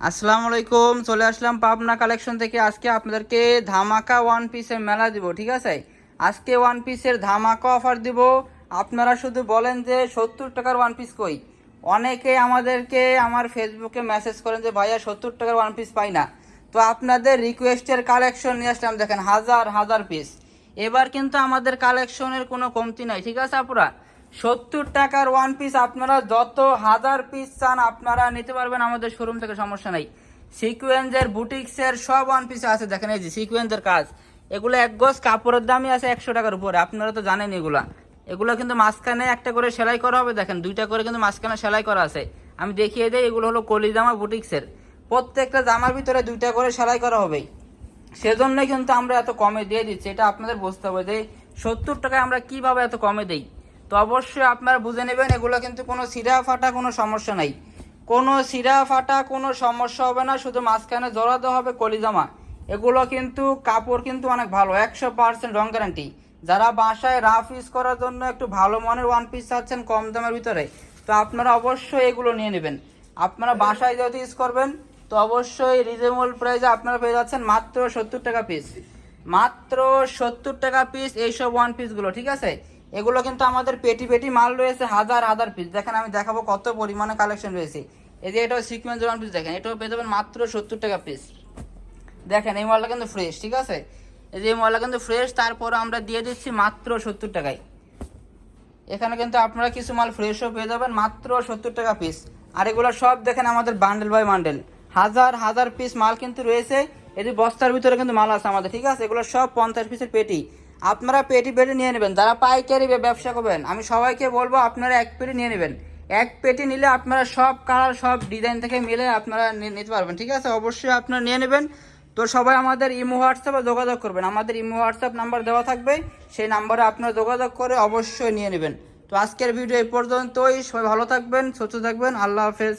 আসসালামু আলাইকুম চলে আসলাম পাবনা কালেকশন থেকে। আজকে আপনাদেরকে ধামাকা ওয়ান পিসের মেলা দিব, ঠিক আছে? আজকে ওয়ান পিসের ধামাকা অফার দিব। আপনারা শুধু বলেন যে সত্তর টাকার ওয়ান পিস কই? অনেকে আমাদেরকে আমার ফেসবুকে মেসেজ করেন যে, ভাইয়া, সত্তর টাকার ওয়ান পিস পাই না। তো আপনাদের রিকোয়েস্টের কালেকশন নিয়ে আসলাম, দেখেন, হাজার হাজার পিস এবার কিন্তু আমাদের কালেকশনের কোনো কমতি নাই, ঠিক আছে, আপুরা? সত্তর টাকার ওয়ান পিস আপনারা যত হাজার পিস চান আপনারা নিতে পারবেন আমাদের শোরুম থেকে, সমস্যা নাই। সিকুয়েন্সের বুটিক্সের সব ওয়ান পিস আছে, দেখেন এই যে সিকুয়েন্সের কাজ। এগুলো এক গজ কাপড়ের দামই আছে একশো টাকার উপরে, আপনারা তো জানেন এগুলা। এগুলো কিন্তু মাঝখানে একটা করে সেলাই করা হবে, দেখেন দুইটা করে কিন্তু মাঝখানে সেলাই করা আছে। আমি দেখিয়ে দিই, এগুলো হলো কলি কলিজামা বুটিক্সের প্রত্যেকটা জামার ভিতরে দুইটা করে সেলাই করা হবে। সেজন্যই কিন্তু আমরা এত কমে দিয়ে দিচ্ছি, এটা আপনাদের বুঝতে হবে যে সত্তর টাকায় আমরা কীভাবে এত কমে দেই। তো অবশ্যই আপনারা বুঝে নেবেন, এগুলো কিন্তু কোনো সিরা ফাটা কোনো সমস্যা নাই। কোনো সিরা ফাটা কোনো সমস্যা হবে না, শুধু মাঝখানে জড়া দেওয়া হবে কলিজামা। এগুলো কিন্তু, কাপড় কিন্তু অনেক ভালো, একশো পার্সেন্ট রং গ্যারান্টি যারা বাসায় রাফ ইউজ করার জন্য একটু ভালো মানের ওয়ান পিস চাচ্ছেন কম দামের ভিতরে, তো আপনারা অবশ্যই এগুলো নিয়ে নেবেন। আপনারা বাসায় যদি ইউজ করবেন, তো অবশ্যই রিজনেবল প্রাইসে আপনারা পেয়ে যাচ্ছেন মাত্র সত্তর টাকা পিস মাত্র সত্তর টাকা পিস এইসব ওয়ান পিসগুলো ঠিক আছে? এগুলো কিন্তু আমাদের পেটি পেটি মাল রয়েছে, হাজার হাজার পিস দেখেন আমি দেখাবো কত পরিমাণে কালেকশন রয়েছে। এই যে এটাও সিকুয়েন্স ওয়ান পিস দেখেন, এটাও পেয়ে যাবেন মাত্র সত্তর টাকা পিস দেখেন, এই মালটা কিন্তু ফ্রেশ ঠিক আছে? এই যে এই মালটা কিন্তু ফ্রেশ তারপর আমরা দিয়ে দিচ্ছি মাত্র সত্তর টাকায়। এখানে কিন্তু আপনারা কিছু মাল ফ্রেশও পেয়ে যাবেন মাত্র সত্তর টাকা পিস আর এগুলো সব দেখেন আমাদের বান্ডেল বাই বান্ডেল হাজার হাজার পিস মাল কিন্তু রয়েছে। এটি বস্তার ভিতরে কিন্তু মাল আছে আমাদের, ঠিক আছে? এগুলো সব পঞ্চাশ পিসের পেটি। আপনারা পেটি পেটি নিয়ে নেবেন, যারা পাইকারি ব্যবসা করবেন, আমি সবাইকে বলব আপনারা এক পেটি নিয়ে নেবেন। এক পেটি নিলে আপনারা সব কালার, সব ডিজাইন থেকে মিলে আপনারা নিতে পারবেন, ঠিক আছে? অবশ্যই আপনারা নিয়ে নেবেন। তো সবাই আমাদের ইমো হোয়াটসঅ্যাপে যোগাযোগ করবেন। আমাদের ইমো হোয়াটসঅ্যাপ নাম্বার দেওয়া থাকবে, সেই নাম্বারে আপনারা যোগাযোগ করে অবশ্যই নিয়ে নেবেন। তো আজকের ভিডিও এই পর্যন্তই। সবাই ভালো থাকবেন, সুস্থ থাকবেন। আল্লাহ হাফেজ।